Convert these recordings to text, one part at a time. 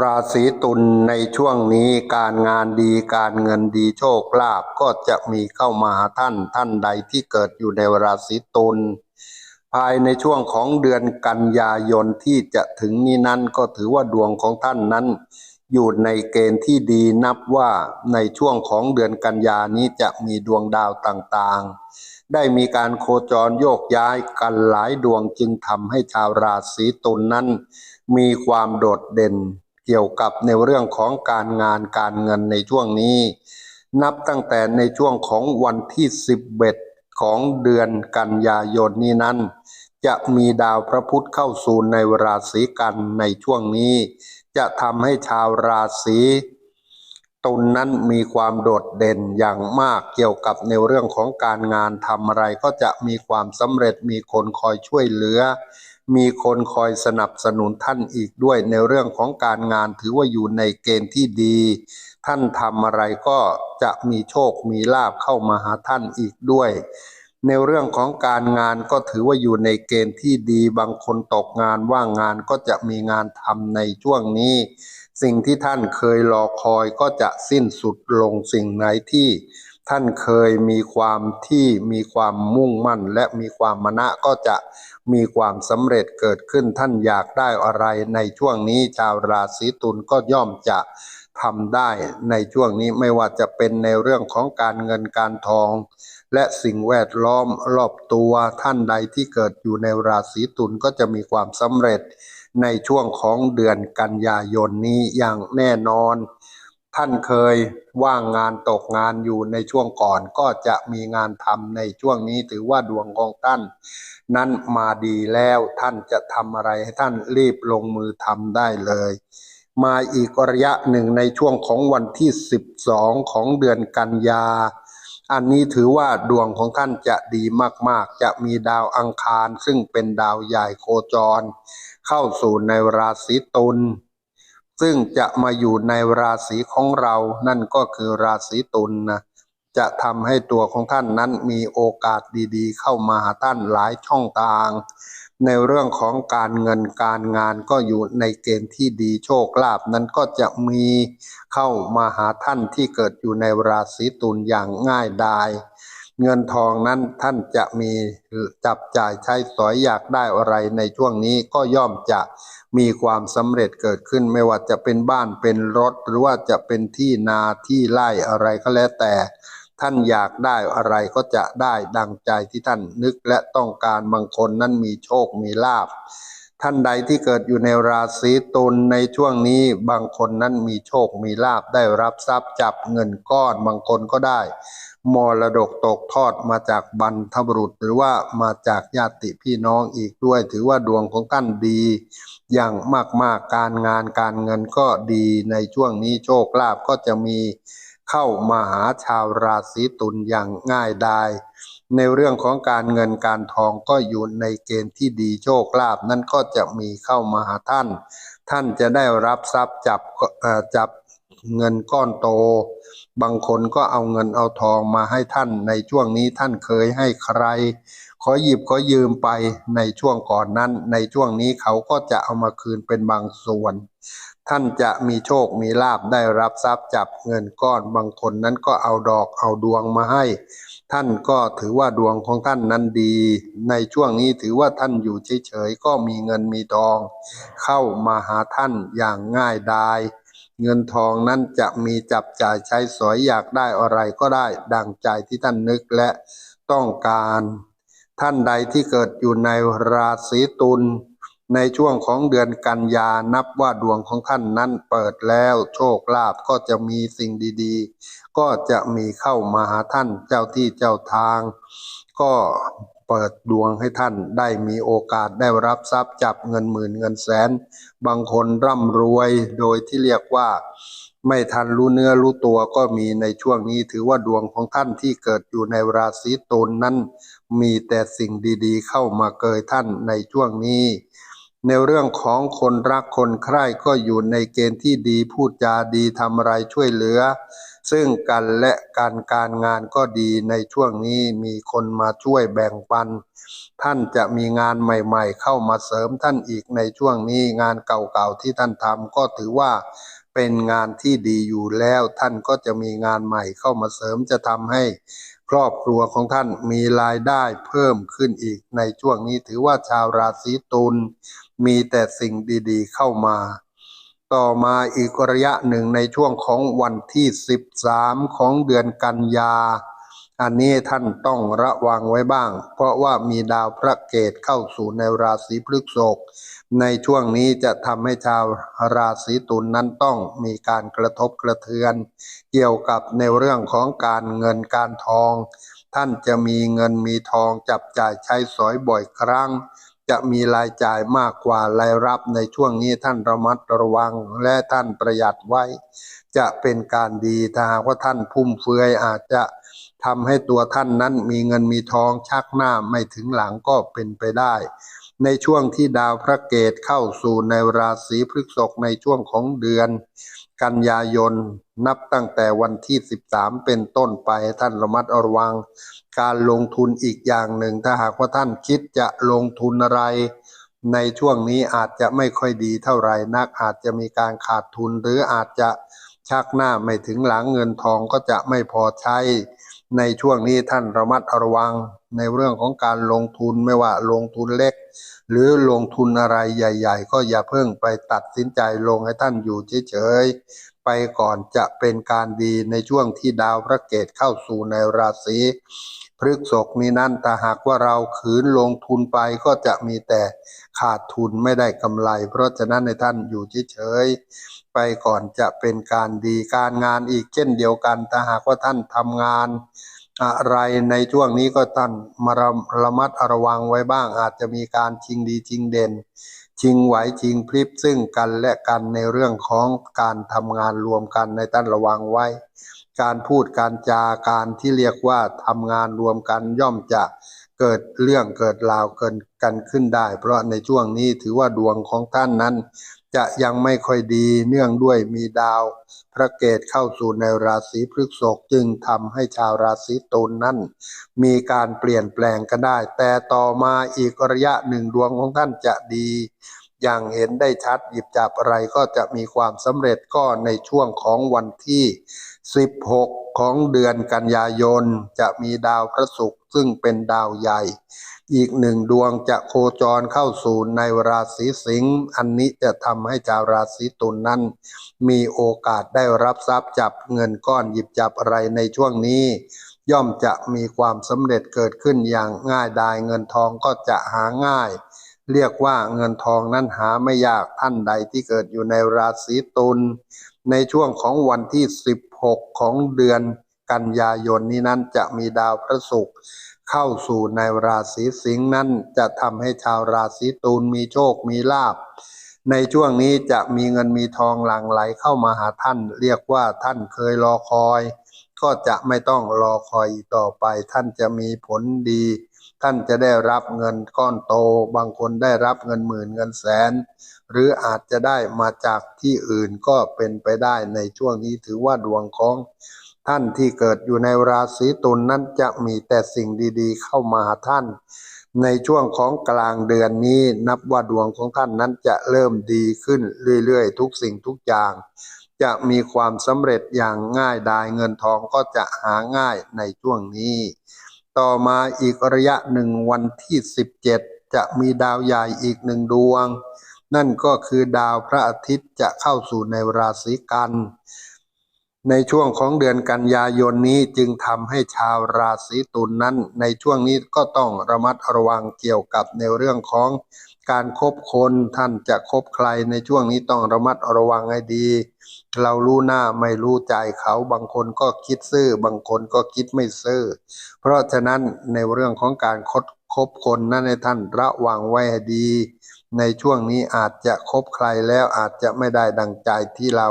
ราศีตุลในช่วงนี้การงานดีการเงินดีโชคลาภก็จะมีเข้ามาท่านท่านใดที่เกิดอยู่ในราศีตุลภายในช่วงของเดือนกันยายนที่จะถึงนี้นั้นก็ถือว่าดวงของท่านนั้น อยู่ในเกณฑ์ที่ดีนับว่าในช่วงของเดือนกันยานี้จะมีดวงดาวต่างๆ ได้มีการโคจรโยกย้ายกันหลายดวงจึงทำให้ชาวราศีตุลนนั้น มีความโดดเด่น เกี่ยวกับในเรื่องของการงานการเงินในช่วงนี้ นับตั้งแต่ในช่วงของวันที่ 11 ของเดือนกันยายนนี้นั้น จะมีดาวพระพุธเข้าสู่ในราศีกันในช่วงนี้ จะทำให้ชาวราศีตุลนนั้นมีความโดดเด่นอย่างมากเกี่ยวกับในเรื่องของการงานทำอะไรก็จะมีความสำเร็จมีคนคอยช่วยเหลือ มีคนคอยสนับสนุนท่านอีกด้วยในเรื่องของการงานถือว่าอยู่ในเกณฑ์ที่ดี ท่านทำอะไรก็จะมีโชคมีลาบเข้ามาหาท่านอีกด้วย ในเรื่องของการงานก็ถือว่าอยู่ในเกณฑ์ที่ดี บางคนตกงานว่างงานก็จะมีงานทำในช่วงนี้ สิ่งที่ท่านเคยรอคอยก็จะสิ้นสุดลงสิ่งไหนที่ ท่านเคยมีความที่มีความมุ่งมั่น และมีความมณะก็จะมีความสำเร็จเกิดขึ้นท่านอยากได้อะไรในช่วงนี้ชาวราศีตุลก็ย่อมจะทำได้ในช่วงนี้ไม่ว่าจะเป็นในเรื่องของการเงินการทอง และสิ่งแวดล้อมรอบตัวท่านใดที่เกิดอยู่ในราศีตุลก็จะมีความสำเร็จในช่วงของเดือนกันยายนนี้อย่างแน่นอน ท่านเคยว่างงานตกงานอยู่ในช่วงก่อน ก็จะมีงานทำในช่วงนี้ถือว่าดวงของท่าน นั้นมาดีแล้วท่านจะทำอะไรให้ท่านรีบลงมือทำได้เลย มาอีกระยะหนึ่งในช่วงของวันที่ 12 ของเดือนกันยา อันนี้ถือว่าดวงของท่านจะดีมากๆ จะมีดาวอังคารซึ่งเป็นดาวใหญ่โคจร เข้าสู่ในราศีตุล ซึ่งจะมาอยู่ในราศีของเรานั่นก็คือราศีตุลนะจะทำให้ตัวของท่านนั้นมีโอกาสดีๆ เข้ามาหาท่านหลายช่องทาง ในเรื่องของการเงินการงานก็อยู่ในเกณฑ์ที่ดีโชคลาภนั้นก็จะมีเข้ามาหาท่านที่เกิดอยู่ในราศีตุลอย่างง่ายดายเงินทองนั้นท่านจะมีจับจ่ายใช้สอยอยากได้อะไรในช่วงนี้ก็ย่อมจะ มีความสำเร็จเกิดขึ้นไม่ว่าจะเป็นบ้านเป็นรถ หรือว่าจะเป็นที่นาที่ไร่อะไรก็แล้วแต่ ท่านอยากได้อะไรก็จะได้ดังใจที่ท่านนึกและต้องการบางคนนั้นมีโชคมีลาภท่านใดที่เกิดอยู่ในราศีตุลในช่วงนี้บางคนนั้นมีโชคมีลาภได้รับทรัพย์จับเงินก้อนบางคนก็ได้ มรดกตกทอดมาจากบรรพบุรุษ หรือว่ามาจากญาติพี่น้องอีกด้วย ถือว่าดวงของท่านดี อย่างมากๆการงานการเงินก็ดีในช่วงนี้โชคลาภก็จะมีเข้ามาหาชาวราศีตุลอย่างง่ายดายในเรื่องของการเงินการทองก็อยู่ในเกณฑ์ที่ดีโชคลาภนั่นก็จะมีเข้ามาหาท่าน ท่านจะได้รับทรัพย์จับจับเงินก้อนโต บางคนก็เอาเงินเอาทองมาให้ท่านในช่วงนี้ท่านเคยให้ใคร ขอหยิบขอยืมไปในช่วงก่อนนั้น ในช่วงนี้เขาก็จะเอามาคืนเป็นบางส่วน ท่านจะมีโชคมีลาบได้รับทรัพย์จับเงินก้อนบางคนนั้นก็เอาดอกเอาดวงมาให้ ท่านก็ถือว่าดวงของท่านนั้นดี ในช่วงนี้ถือว่าท่านอยู่เฉยๆก็มีเงินมีทอง เข้ามาหาท่านอย่างง่ายดาย เงินทองนั้นจะมีจับจ่ายใช้สอยอยากได้อะไรก็ได้ดังใจที่ท่านนึกและต้องการ ท่านใดที่เกิดอยู่ในราศีตุลในช่วงของเดือนกันยานับว่าดวงของท่านนั้นเปิดแล้วโชคลาภก็จะมีสิ่งดีๆ ก็จะมีเข้ามาหาท่านเจ้าที่เจ้าทาง ก็ เปิดดวงให้ท่านได้มีโอกาสได้รับทรัพย์จับเงินหมื่นเงินแสน บางคนร่ำรวยโดยที่เรียกว่า ไม่ทันรู้เนื้อรู้ตัวก็มีในช่วงนี้ถือว่าดวงของท่านที่เกิดอยู่ในราศีตุลนนั้น มีแต่สิ่งดีๆ เข้ามาเกยท่านในช่วงนี้ในเรื่องของคนรักคนใคร่ก็อยู่ในเกณฑ์ที่ดีพูดจาดีทำอะไรช่วยเหลือ ซึ่งกันและการการงานก็ดีในช่วงนี้มีคนมาช่วยแบ่งปัน ท่านจะมีงานใหม่ๆ เข้ามาเสริมท่านอีกในช่วงนี้งานเก่าๆที่ท่านทำก็ถือว่าเป็นงานที่ดีอยู่แล้วท่านก็จะมีงานใหม่เข้ามาเสริมจะทำให้ครอบครัวของท่านมีรายได้เพิ่มขึ้นอีกในช่วงนี้ถือว่าชาวราศีตุลมีแต่สิ่งดีๆเข้ามา ต่อมาอีกระยะหนึ่งในช่วงของวันที่ 13 ของเดือนกันยา อันนี้ท่านต้องระวังไว้บ้าง เพราะว่ามีดาวพระเกตเข้าสู่ในราศีพฤษภในช่วงนี้จะทำให้ชาวราศีตุลนนั้นต้องมีการกระทบกระเทือน เกี่ยวกับในเรื่องของการเงินการทอง ท่านจะมีเงินมีทองจับจ่ายใช้สอยบ่อยครั้ง จะมีรายจ่ายมากกว่ารายรับในช่วงนี้ท่านระมัดระวังและท่านประหยัดไว้ จะเป็นการดีถ้าหากว่าท่านพุ่มเฟือยอาจจะทำให้ตัวท่านนั้นมีเงินมีทองชักหน้าไม่ถึงหลังก็เป็นไปได้ ในช่วงที่ดาวพระเกตเข้าสู่ในราศีพฤษภในช่วงของเดือน กันยายน นับตั้งแต่วันที่ 13 เป็นต้นไปท่านระมัดระวัง การลงทุนอีกอย่างหนึ่ง ถ้าหากว่าท่านคิดจะลงทุนอะไร ในช่วงนี้อาจจะไม่ค่อยดีเท่าไหร่นักอาจจะมีการขาดทุนหรืออาจจะชักหน้าไม่ถึงหลังเงินทองก็จะไม่พอใช้ ในช่วงนี้ท่านระมัดระวังในเรื่องของการลงทุนไม่ว่าลงทุนเล็ก หรือลงทุนอะไรใหญ่ ๆ ก็อย่าเพิ่งไปตัดสินใจลงให้ท่านอยู่เฉย ไปก่อนจะเป็นการดีในช่วงที่ดาวพระเกตเข้าสู่ในราศีพฤกษภนี้นั้นถ้าหากว่าเราขืนลงทุนไปก็จะมีแต่ขาดทุนไม่ได้กำไร เพราะฉะนั้นในท่านอยู่เฉยๆไปก่อนจะเป็นการดีการงานอีกเช่นเดียวกันถ้าหากว่าท่านทำงานอะไรในช่วงนี้ก็ท่านมาระระมัดระวังไว้บ้างอาจจะมีการชิงดีชิงเด่น ชิงไหวชิงพริบซึ่งกันและกันในเรื่องของการทำงานรวมกันในต้านระวังไว้ การพูดการจาการที่เรียกว่าทำงานรวมกันย่อมจะเกิดเรื่องเกิดราวเกินกันขึ้นได้ เพราะในช่วงนี้ถือว่าดวงของท่านนั้น จะยังไม่ค่อยดีเนื่องด้วยมีดาว พระเกตเข้าสู่ในราศีพฤษภจึงทำให้ชาวราศีตุลนั้น มีการเปลี่ยนแปลงกันได้ แต่ต่อมาอีกระยะหนึ่งดวงของท่านจะดี อย่างเห็นได้ชัดหยิบจับอะไรก็จะมีความสำเร็จก็ในช่วงของวันที่ 16 ของเดือนกันยายน จะมีดาวพระศุกร์ซึ่งเป็นดาวใหญ่ อีกหนึ่งดวงจะโคจรเข้าสู่ในราศีสิงห์อันนี้จะทำให้ชาวราศีตุลนนั้น มีโอกาสได้รับทรัพย์จับเงินก้อนหยิบจับอะไรในช่วงนี้ย่อมจะมีความสำเร็จเกิดขึ้นอย่างง่ายดายเงินทองก็จะหาง่าย เรียกว่าเงินทองนั้นหาไม่ยากท่านใดที่เกิดอยู่ในราศีตุลในช่วงของวันที่ 16 ของเดือนกันยายนนี้นั้นจะมีดาวพระศุกร์เข้าสู่ในราศีสิงห์นั้นจะทำให้ชาวราศีตุลมีโชคมีลาภในช่วงนี้จะมีเงินมีทองหลั่งไหลเข้ามาหาท่าน เรียกว่าท่านเคยรอคอย ก็จะไม่ต้องรอคอยต่อไปท่านจะมีผลดี ท่านจะได้รับเงินก้อนโต บางคนได้รับเงินหมื่นเงินแสน หรืออาจจะได้มาจากที่อื่นก็เป็นไปได้ในช่วงนี้ถือว่าดวงของท่านที่เกิดอยู่ในราศีตุลนนั้นจะมีแต่สิ่งดีๆ เข้ามาหาท่าน ในช่วงของกลางเดือนนี้นับว่าดวงของท่านนั้นจะเริ่มดีขึ้นเรื่อยๆ ทุกสิ่งทุกอย่าง จะมีความสำเร็จอย่างง่ายดายเงินทองก็จะหาง่ายในช่วงนี้ ต่อมาอีกระยะหนึ่งวันที่ 17 จะมีดาวใหญ่อีกหนึ่งดวง นั่นก็คือดาวพระอาทิตย์จะเข้าสู่ในราศีกัน ในช่วงของเดือนกันยายนนี้จึงทำให้ชาวราศีตุลนนั้น ในช่วงนี้ก็ต้องระมัดระวังเกี่ยวกับในเรื่องของ การคบคนท่านจะคบใครในช่วงนี้ต้องระมัดระวังให้ดี เรารู้หน้าไม่รู้ใจเขาบางคนก็คิดซื่อบางคนก็คิดไม่ซื่อ เพราะฉะนั้นในเรื่องของการคบคบคนนั้นในท่านระวังไว้ให้ดี ในช่วงนี้อาจจะคบใครแล้วอาจจะไม่ได้ดังใจที่เรา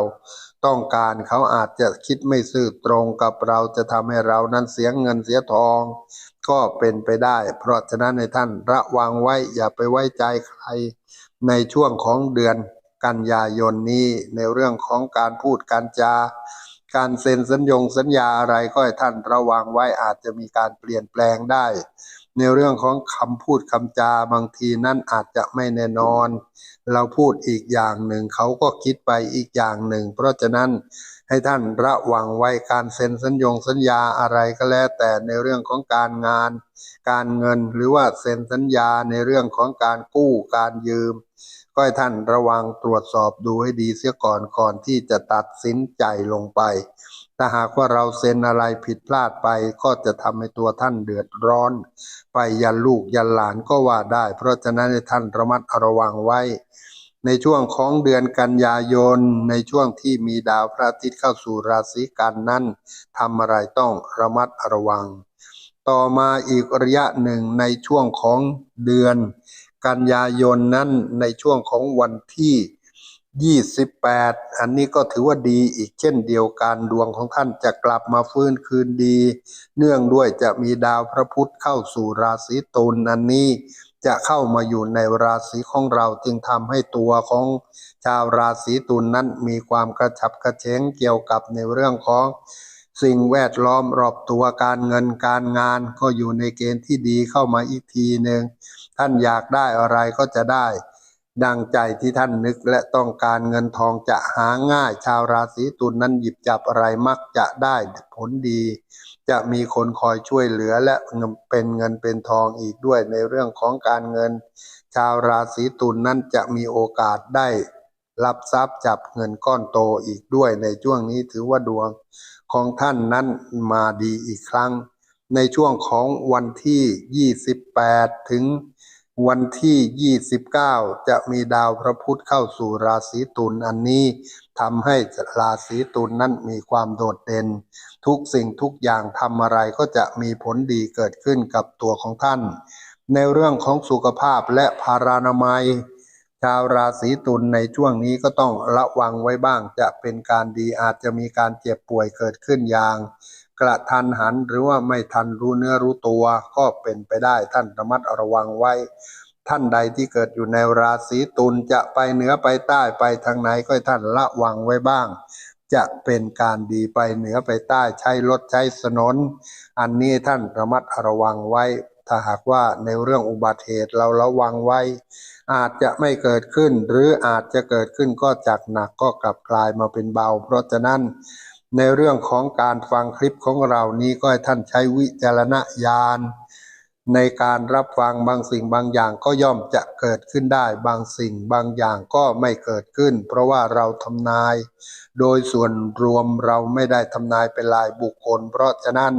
ต้องการเขาอาจจะคิดไม่ซื่อตรงกับเราจะทำให้เรานั้นเสียเงินเสียทอง ก็เป็นไปได้ เพราะฉะนั้นในท่านระวังไว้อย่าไปไว้ใจใครในช่วงของเดือนกันยายนนี้ในเรื่องของการพูดการจาการเซ็นสัญญงสัญญาอะไรก็ให้ท่านระวังไว้อาจจะมีการเปลี่ยนแปลงได้ ในเรื่องของคำพูดคำจาบางทีนั่นอาจจะไม่แน่นอน เราพูดอีกอย่างหนึ่งเขาก็คิดไปอีกอย่างหนึ่ง เพราะฉะนั้นให้ท่านระวังไว้การเซ็นสัญญงสัญญาอะไรก็แล้ว แต่ในเรื่องของการงาน การเงินหรือว่าเซ็นสัญญาในเรื่องของการกู้การยืม ก็ให้ท่านระวังตรวจสอบดูให้ดีเสียก่อนก่อนที่จะตัดสินใจลงไปถ้าหากว่าเราเซ็นอะไรผิดพลาดไปก็จะทำให้ตัวท่านเดือดร้อน ไปยันลูกยันหลานก็ว่าได้ เพราะฉะนั้นให้ท่านระมัดระวังไว้ ในช่วงของเดือนกันยายน ในช่วงที่มีดาวพระอาทิตย์เข้าสู่ราศีกันนั้นทำอะไรต้องระมัดระวัง ต่อมาอีกระยะหนึ่งในช่วงของเดือน กันยายนนั้นในช่วงของวันที่ 28 อันนี้ก็ถือว่าดีอีกเช่นเดียวกันดวงของท่านจะกลับมาฟื้นคืนดี เนื่องด้วยจะมีดาวพระพุธเข้าสู่ราศีตุลอันนี้จะเข้ามาอยู่ในราศีของเราจึงทำให้ตัวของชาวราศีตุลนนั้นมีความกระฉับกระเฉงเกี่ยวกับในเรื่องของ สิ่งแวดล้อมรอบตัวการเงินการงานก็อยู่ในเกณฑ์ที่ดีเข้ามาอีกทีหนึ่งท่านอยากได้อะไรก็จะได้ ดังใจที่ท่านนึกและต้องการเงินทองจะหาง่าย ชาวราศีตุลนนั้นหยิบจับอะไรมักจะได้ผลดี จะมีคนคอยช่วยเหลือและเป็นเงินเป็นทองอีกด้วยในเรื่องของการเงิน ชาวราศีตุลนนั้นจะมีโอกาสได้ รับทรัพย์จับเงินก้อนโตอีกด้วยในช่วงนี้ถือว่าดวงของท่านนั้นมาดีอีกครั้ง ในช่วงของวันที่ 28 ถึงวันที่ 29 จะมีดาวพระพุธเข้าสู่ราศีตุลอันนี้ทำให้ราศีตุลนั้นมีความโดดเด่น ทุกสิ่งทุกอย่างทำอะไรก็จะมีผลดีเกิดขึ้นกับตัวของท่าน ในเรื่องของสุขภาพและพารานามัย ชาวราศีตุลในช่วงนี้ก็ต้องระวังไว้บ้าง จะเป็นการดีอาจจะมีการเจ็บป่วยเกิดขึ้นอย่าง กระทันหันหรือว่าไม่ทันรู้เนื้อรู้ตัวก็เป็นไปได้ท่านระมัดระวังไว้ ท่านใดที่เกิดอยู่ในราศีตุลจะไปเหนือไปใต้ไปทางไหนก็ท่านระวังไว้บ้าง จะเป็นการดีไปเหนือไปใต้ใช้รถใช้ถนน อันนี้ท่านระมัดระวังไว้ ถ้าหากว่าในเรื่องอุบัติเหตุเราระวังไว้ อาจจะไม่เกิดขึ้น หรืออาจจะเกิดขึ้นก็จากหนักก็กลับกลายมาเป็นเบา เพราะฉะนั้นในเรื่องของการฟังคลิปของเรานี้ก็ให้ท่านใช้วิจารณญาณ ในการรับฟังบางสิ่งบางอย่างก็ย่อมจะเกิดขึ้นได้ บางสิ่งบางอย่างก็ไม่เกิดขึ้น เพราะว่าเราทำนาย โดยส่วนรวมเราไม่ได้ทำนายเป็นรายบุคคล เพราะฉะนั้น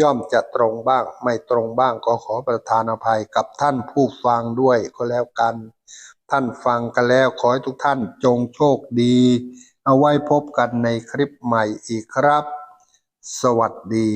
ย่อมจะตรงบ้างไม่ตรงบ้างก็ขอประทานอภัยกับท่านผู้ฟังด้วยก็แล้วกัน ท่านฟังกันแล้วขอให้ทุกท่านจงโชคดี เอาไว้พบกันในคลิปใหม่อีกครับ สวัสดี